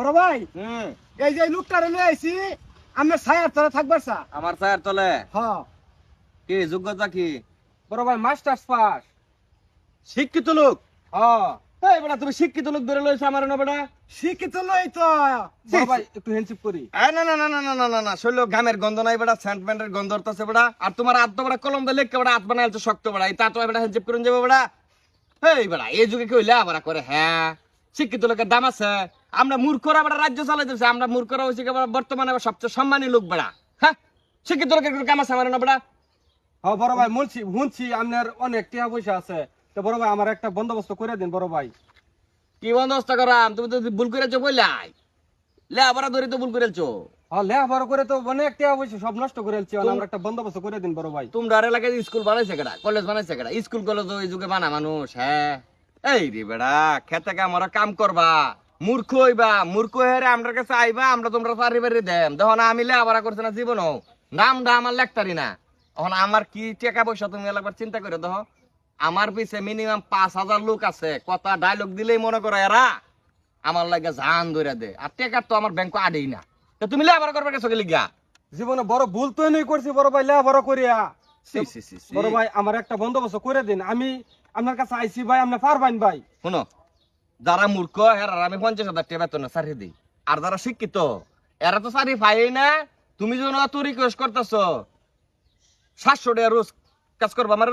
বড় ভাই এই যে লোকটারে লই আইছি ছায়ার তলে থাকবার আমার তলে? হ। কি যোগ্যতা কি? বড় ভাই মাস্টার্স পাস। শিক্ষিত লোক? হ। এই বেটা তুমি শিক্ষিত লোক লইছো আমার না বেটা? শিক্ষিত লই তো। বড় ভাই একটু হ্যান্ডশিপ করি। না না না না না না না না শৈল গামের গন্ধ নাই বেটা গন্ধ হতেছে বেটা। আর তোমার তো বেটা কলম দিয়ে লিখকে বেটা বানাইছো শক্ত বেটা। এই তা তো বেটা হেল্প করুন যাবে বেটা। এই বেটা এই যুগে কি হইলে আবার করে হ্যাঁ? শিক্ষিত লোকের দাম আছে। আমরা মূর্খরা বেটা রাজ্য চালাই আমরা মূর্খরা হয়েছে বর্তমানে সবচেয়ে সম্মানী লোক বেটা হ্যাঁ? শিক্ষিত লোকের কোনো কাম আছে আমার না বেটা হ বড় ভাই বলছি শুনছি আপনার অনেক টাকা পয়সা আছে। তো বড় ভাই আমার একটা বন্দোবস্ত করে দিন বড় ভাই। কি বন্দোবস্ত করাম? তুমি তো ভুল করেছ কইলাই। লে আবার ধরে তো ভুল করেছ। হ লেখাপড়া করে তো অনেক টাকা পয়সা সব নষ্ট করে ফেলছি আমার একটা বন্দোবস্ত করে দিন বড় ভাই। তোমরা আর এলাকায় স্কুল বানাইছে কেডা? কলেজ বানাইছে কেডা? স্কুল কলেজ ওই যুগে বানা মানুষ হ্যাঁ। এই রে বেড়া খেতে আমরা কাম করবা? মূর্খ হইবা মূর্খ হেরে আমরা কাছে আইবা আমরা তোমরা পারি পারি দেম দেখো না আমি লেখাপড়া করছি না জীবন নামটা আমার লেখতারি না। এখন আমার কি টাকা পয়সা তুমি একবার চিন্তা করে দেখো। আমার পিছে মিনিমাম পাঁচ হাজার লোক আছে। কথা ডায়লগ দিলেই মনে করো এরা আমার লাগে জান ধরে দে আর টেকার তো আমার ব্যাংক আডেই না। তো তুমি লেখাপড়া করবে গেছো গেলি গা জীবনে বড় ভুল তো নেই করছি বড় ভাই লেখাপড়া করিয়া। বড় ভাই আমার একটা বন্দোবস্ত করে দিন। আমি আপনার কাছে আইসি ভাই আপনি পারবেন ভাই। শোনো যারা মূর্খ এরা আমি পঞ্চাশ হাজার টাকা বেতন সারি দিই। আর যারা শিক্ষিত এরা তো সারি পাই না। তুমি যখন অত রিকোয়েস্ট করতেছ সাতশো টাকা রোজ কাজ করবা আমার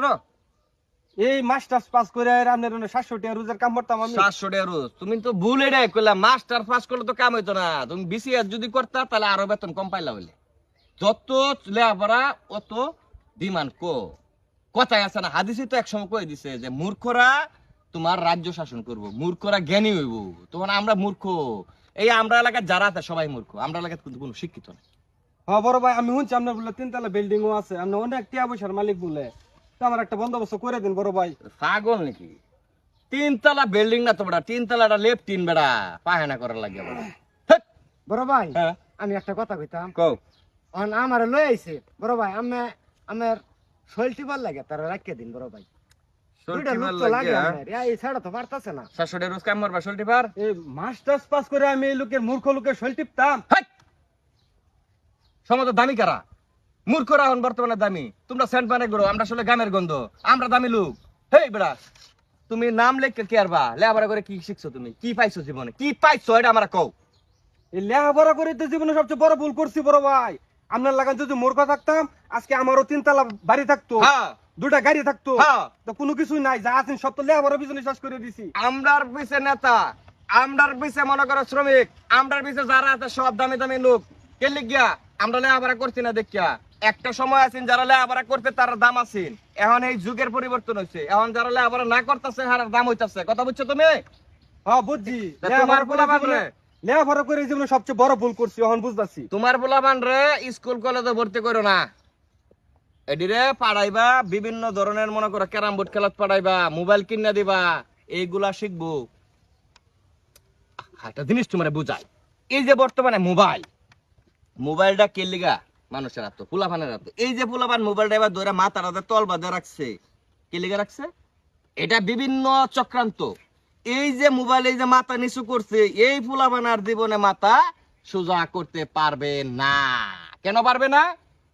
এই মাস্টার্স পাস করে আপনার সাতশো টাকা রোজের কাম করতাম আমি। সাতশো টাকা রোজ। তুমি তো ভুল এটাই করলাম মাস্টার পাস করলে তো কাম হইতো না। তুমি বিসিএস যদি করতা তাহলে আরও বেতন কম পাইলা হইলে। যত লেখাপড়া অত ডিমান্ড কো কথায় আছে না হাদিসে তো একসময় কয়ে দিছে যে মূর্খরা তোমার রাজ্য শাসন করব মূর্খরা জ্ঞানী হইব। তখন আমরা মূর্খ। এই আমরা এলাকার যারা আছে সবাই মূর্খ। আমরা এলাকার কিন্তু কোনো শিক্ষিত না হ্যাঁ বড় ভাই আমি শুনছি আপনার বলে তিনতলা বিল্ডিং ও আছে আপনি অনেক টাকা পয়সার মালিক বলে। তো আমার একটা বন্দোবস্ত করে দিন বড় ভাই। পাগল নাকি? তিনতলা বিল্ডিং না তো বেটা তিনতলাটা লেফট তিন বেড়া পাহানা করার লাগে। বড়। ভাই হ্যাঁ। আমি একটা কথা কইতাম। কও। আমার লই আইছে। বড় ভাই আমি আমার শৈলটি লাগে তারা রাখিয়ে দিন বড় ভাই। দামি কারা? মূর্খরা এখন বর্তমানে দামি। তোমরা সেন্ট মানে করো আমরা আসলে গন্ধ। আমরা দামি লোক। হেই বেড়া! তুমি নাম লেখকে কি আরবা? লেখাপড়া করে কি শিখছো তুমি? কি পাইছো জীবনে? কি পাইছো এটা আমরা কও। এই করে তো জীবনে সবচেয়ে বড় ভুল করছি বড় ভাই। আপনার লাগান যদি মূর্খ থাকতাম আজকে আমারও তিনতলা বাড়ি থাকতো হ্যাঁ। দুটা গাড়ি থাকতো হ্যাঁ। তো কোনো কিছুই নাই যা আছেন সব তো লেখাপড়া পিছনে শেষ করে দিছি। আমরার পিছে নেতা আমরার পিছে মনে করো শ্রমিক আমরার পিছে যারা আছে সব দামি দামি লোক। কে লিখিয়া আমরা লেখাপড়া করছি না দেখিয়া। একটা সময় আছেন যারা লেখাপড়া করতে তার দাম আছেন। এখন এই যুগের পরিবর্তন হয়েছে এখন যারা লেখাপড়া না করতেছে হার দাম হইতাছে। কথা বুঝছ তুমি? হ্যাঁ বুঝছি। তোমার? লেখাপড়া করে জীবনে সবচেয়ে বড় ভুল করছি, এখন তোমার রে, স্কুল, কলেজে ভর্তি করো না। এডিরে পাড়াইবা, বিভিন্ন ধরনের মনে করো ক্যারাম বোর্ড খেলাত পাড়াইবা, মোবাইল কিনা দিবা, এইগুলা শিখব। একটা জিনিস তোমার বুঝাই, এই যে বর্তমানে মোবাইল, মোবাইলটা কে লিগা? মানুষের হাত হাত। এই যে পোলাপান মোবাইলটা এবার ধরে তল বাঁধে রাখছে, কে লিগা রাখছে? এটা বিভিন্ন চক্রান্ত। এই যে মোবাইল এই যে মাথা নিচু করছে, এই ফুলাবানার জীবনে মাথা সোজা করতে পারবে না। কেন পারবে না?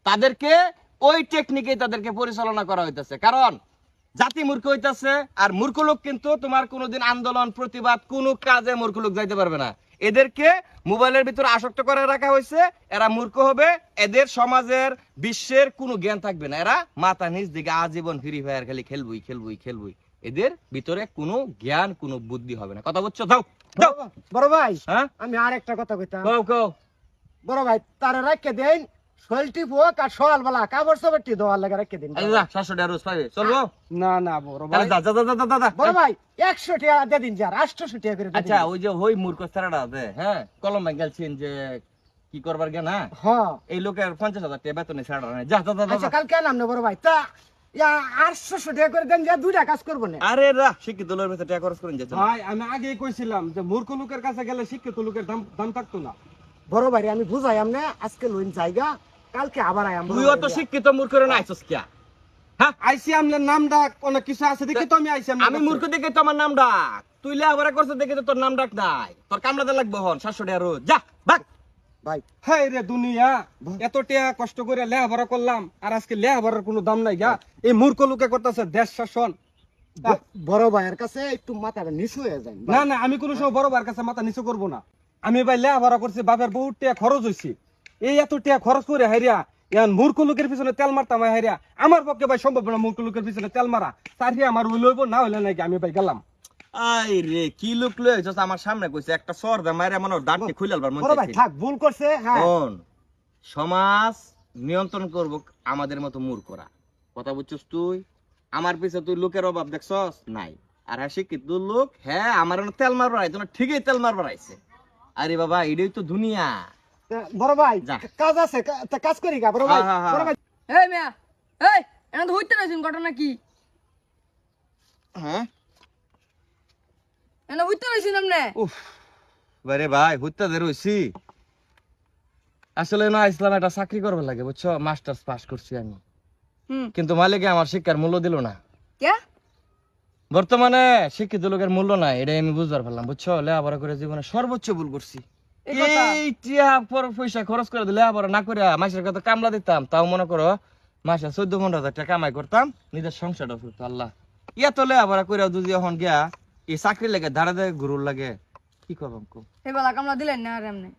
তাদেরকে ওই টেকনিকে তাদেরকে পরিচালনা করা হইতেছে। কারণ জাতি মূর্খ হইতাছে আর মূর্খ লোক কিন্তু তোমার কোনোদিন আন্দোলন, প্রতিবাদ, কোনো কাজে মূর্খ লোক যাইতে পারবে না। এদেরকে মোবাইলের ভিতরে আসক্ত করে রাখা হয়েছে এরা মূর্খ হবে, এদের সমাজের, বিশ্বের কোনো জ্ঞান থাকবে না। এরা মাথা নিজ দিকে আজীবন ফ্রি ফায়ার খালি খেলবই খেলবই খেলবই। এদের ভিতরে কোনো জ্ঞান কোনো বুদ্ধি হবে না। কথা বুঝছ দাও বড় ভাই হ্যাঁ? আমি আর একটা কথা কইতাম। কও কও। বড় ভাই তারা রাখিয়ে দেন শৈলটি পোক আর সকাল বেলা কাপড় সাপড়টি দেওয়ার লাগে রাখিয়ে দিন। যা সাতশো টাকা রোজ পাবে চলবো? না না বড় ভাই। যা যা যা যা, যা, যা, বড় ভাই একশো টাকা দিয়ে দিন যার আটশো টাকা করে আচ্ছা ওই যে ওই মূর্খ স্যারটা আছে হ্যাঁ? কলম গেলছেন যে কি করবার গে না হ্যাঁ। এই লোকের পঞ্চাশ হাজার টাকা বেতনে স্যারটা যা যা যা, যা আচ্ছা কালকে আনাম না বড় ভাই। তা ইয়া টাকা করে দেন যা দুইটা কাজ করব না। আরে রা শিক্ষিত লোকের ভেতরে টাকা খরচ করেন যেতে ভাই আমি আগেই কইছিলাম যে মূর্খ লোকের কাছে গেলে শিক্ষিত লোকের দাম দাম থাকতো না। বড় ভাই আমি বুঝাই আমনে আজকে লইন জায়গা কালকে আবার আয়াম শিক্ষিত মূর্খ না আইসস কিয়া? হ্যাঁ? আমনের নাম ডাক অনেক কিছু আছে দেখি তো আমি আইসি আমি মূর্খ দেখে তো আমার নাম ডাক। তুই লেহাপড়া করছিস দেখে তো তোর নাম ডাক নাই। তোর কামলাতে লাগবে হন সাতশো টাকা রোজ। যা বাক। ভাই। হাই রে দুনিয়া এত কষ্ট করে করলাম আর আজকে কোনো দাম নাই গা এই মূর্খ লোকে করতেছে দেশ শাসন। বড় ভাইয়ের কাছে একটু মাথাটা নিচু হয়ে যায়। না না আমি কোনো সময় বড় বার কাছে মাথা নিচু করব না। আমি ভাই লেহাভরা করছি বাপের বহুত টাকা খরচ হয়েছে এই এত টাকা খরচ করে হাইরিয়া ইয়ান মূর্খ লোকের পিছনে তেল মারতাম হাইরিয়া। আমার পক্ষে ভাই সম্ভব না মূর্খ লোকের পিছনে তেল মারা। তার আমার হইল হইব না হইলে নাকি আমি ভাই গেলাম। আই রে কি লোক লই আইছস? আমার সামনে কইছে একটা সর দে মাইরা মনে দাঁতটি ভাই থাক ভুল করছে হ্যাঁ। সমাজ নিয়ন্ত্রণ করব আমাদের মতো মূর্খরা। কথা বুঝছিস তুই? আমার পিছে তুই লোকের অভাব দেখছস? নাই। আর হ্যাঁ শিক্ষিত লোক হ্যাঁ আমার তেল মারবার আইতো না ঠিকই তেল মারবার আইছে আরে বাবা এটাই তো দুনিয়া। বড় ভাই কাজ আছে কাজ করি গা বড় ভাই হ্যাঁ, হ্যাঁ, হ্যাঁ। বড় ভাই। এই মিয়া এই এনা তো হইতে নাইছেন ঘটনা কি? হ্যাঁ? হইতে নাইছেন আমনে উফ বারে ভাই হুত্তা দে রইছি। আসলে না ইসলাম একটা চাকরি করবার লাগে বুঝছ? মাস্টার্স পাস করছি আমি। কিন্তু মালিকে আমার শিক্ষার মূল্য দিল না। কে? বর্তমানে শিক্ষিত লোকের মূল্য নাই এটাই আমি বুঝবার পারলাম বুঝছ? লেখাপড়া করে জীবনে সর্বোচ্চ ভুল করছি। কথা। পয়সা খরচ করে দিলে লেখাপড়া না করে মাসের কত কামলা দিতাম তাও মনে করো মাসে চোদ্দ পনেরো হাজার টাকা কামাই করতাম নিজের সংসারটা করতো আল্লাহ। এত লেখাপড়া করে যদি এখন গিয়া এই চাকরি লাগে ধারে ধারে ঘুরুর লাগে, কি করবাম কো এই বেলা কামলা দিলেন না আর এমনি।